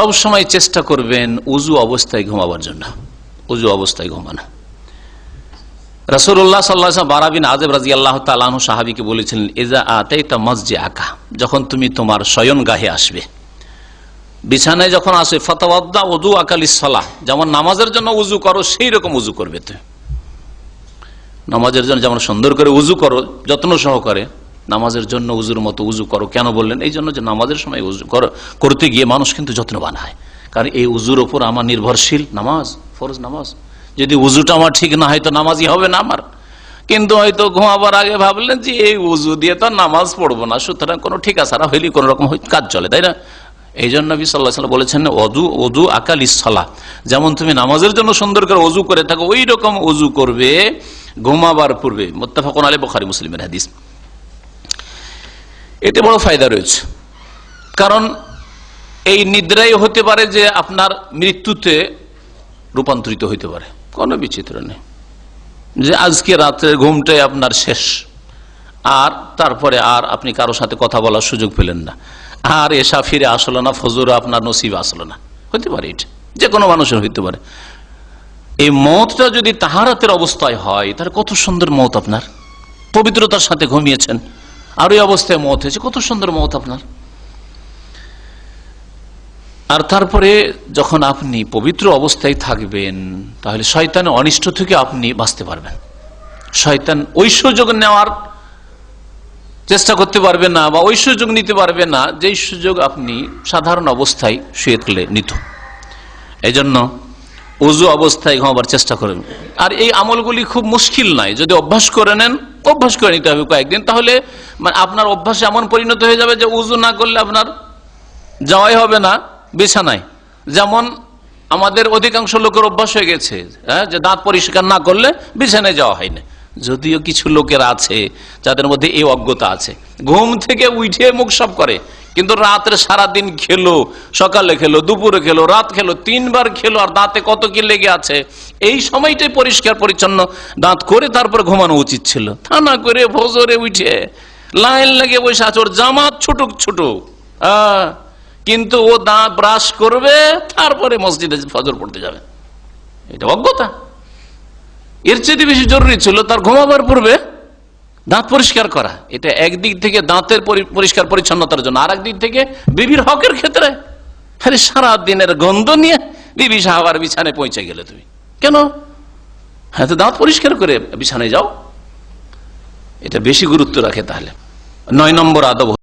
সব সময় চেষ্টা করবেন উজু অবস্থায় ঘুমাবার জন্য। উজু অবস্থায় ঘুমানো। রসুল্লাহ সাল্লাহ বারাবিন আজেব রাজি আল্লাহ তালাহ সাহাবিকে বলেছিলেন এজা আতেটা মসজে আঁকা যখন তুমি তোমার শয়ন গাহে আসবে। বিছানায় যখন আসবে, ফতাওয়াদ্দা উজু আকালি সলাহ যেমন নামাজের জন্য উজু করো সেই রকম উজু করবে তুমি। নামাজের জন্য যেমন সুন্দর করে উজু করো, যত্ন সহকারে নামাজের জন্য উজুর মতো উজু করো। কেন বললেন? এই জন্য যে নামাজের সময় উজু করতে গিয়ে মানুষ কিন্তু যত্নবান হয়। কারণ এই উজুর ওপর আমার নির্ভরশীল নামাজ, ফরজ নামাজ। যদি উজুটা আমার ঠিক না হয় তো নামাজই হবে না আমার। কিন্তু হয়তো ঘুমাবার আগে ভাবলেন যে এই উজু দিয়ে তো নামাজ পড়ব না। সুতরাং কোনো ঠিক আছে হইলে কোনো রকম কাজ চলে, তাই না? এই জন্য নবী সাল্লাহ বলেছেন অজু অজু আকাল ইসলা যেমন তুমি নামাজের জন্য সুন্দর করে অজু করে থাকো ওই রকম অজু করবে ঘুমাবার পূর্বে। মোত্তাফাকুন আলী বখারি, মুসলিমের হাদিস। এতে বড় ফায়দা রয়েছে। কারণ এই নিদ্রাই হতে পারে যে আপনার মৃত্যুতে রূপান্তরিত হইতে পারে। কোনো বিচিত্র নেই। যে আজকে রাত্রের ঘুমটাই আপনার শেষ। আর তারপরে আর আপনি কারও সাথে কথা বলার সুযোগ পেলেন না। আর এসা ফিরে আসলো না, ফজর আপনার নসিব আসলো না। হতে পারে এটা। যে কোনো মানুষের হইতে পারে। এই মতটা যদি তাহারাতের অবস্থায় হয়, তাহলে কত সুন্দর মত আপনার। পবিত্রতার সাথে ঘুমিয়েছেন। আর ওই অবস্থায় মত হয়েছে। কত সুন্দর মত আপনার। আর তারপরে যখন আপনি পবিত্র অবস্থায় থাকবেন, তাহলে শয়তান অনিষ্ট থেকে আপনি বাঁচতে পারবেন। শয়তান ওই সুযোগ নেওয়ার চেষ্টা করতে পারবে না বা ওই সুযোগ নিতে পারবে না, যেই সুযোগ আপনি সাধারণ অবস্থায় শুয়ে থাকলে নিত। এই জন্য উজু অবস্থায় ঘুমাবার চেষ্টা করেন। আর এই আমলগুলি খুব মুশকিল নয়। যদি অভ্যাস করে নেন অভ্যাস করে নিতে হবে কয়েকদিন, তাহলে মানে আপনার অভ্যাস এমন পরিণত হয়ে যাবে যে উজু না করলে আপনার যাওয়াই হবে না, বিছানায়। যেমন আমাদের অধিকাংশ লোকের অভ্যাস হয়ে গেছে হ্যাঁ যে দাঁত পরিষ্কার না করলে বিছানায় যাওয়া হয় না। যদিও কিছু লোকের আছে, যাদের মধ্যে এই অজ্ঞতা আছে। ঘুম থেকে উঠে মুখ সব করে কিন্তু রাত্রে সারা দিন খেলো, সকালে খেলো, দুপুরে খেলো, রাত খেলো, তিনবার খেলো, আর দাঁতে কত কি লেগে আছে? এই সময়টাই পরিষ্কার পরিচ্ছন্ন। দাঁত করে তারপর ঘুমানো উচিত ছিল। তা না করে ভোজরে উঠে লাইন লাগে বসে আছে, ওর জামাত ছুটুক ছুটুক। কিন্তু ও দাঁত ব্রাশ করবে, তারপরে মসজিদে ফজর পড়তে যাবে। এটা অজ্ঞতা। এর চেয়ে বেশি জরুরি ছিল তার ঘুমাবার পূর্বে দাঁত পরিষ্কার করা। এটা একদিক থেকে দাঁতের পরিষ্কার পরিচ্ছন্নতার জন্য। আর দিক থেকে বিবির হকের ক্ষেত্রে। আরে সারা দিনের গন্ধ নিয়ে বিবি সাহাবার বিছানে পৌঁছে গেলে তুমি। কেন? হ্যাঁ তো দাঁত পরিষ্কার করে বিছানায় যাও। এটা বেশি গুরুত্ব রাখে তাহলে। নয় নম্বর আদব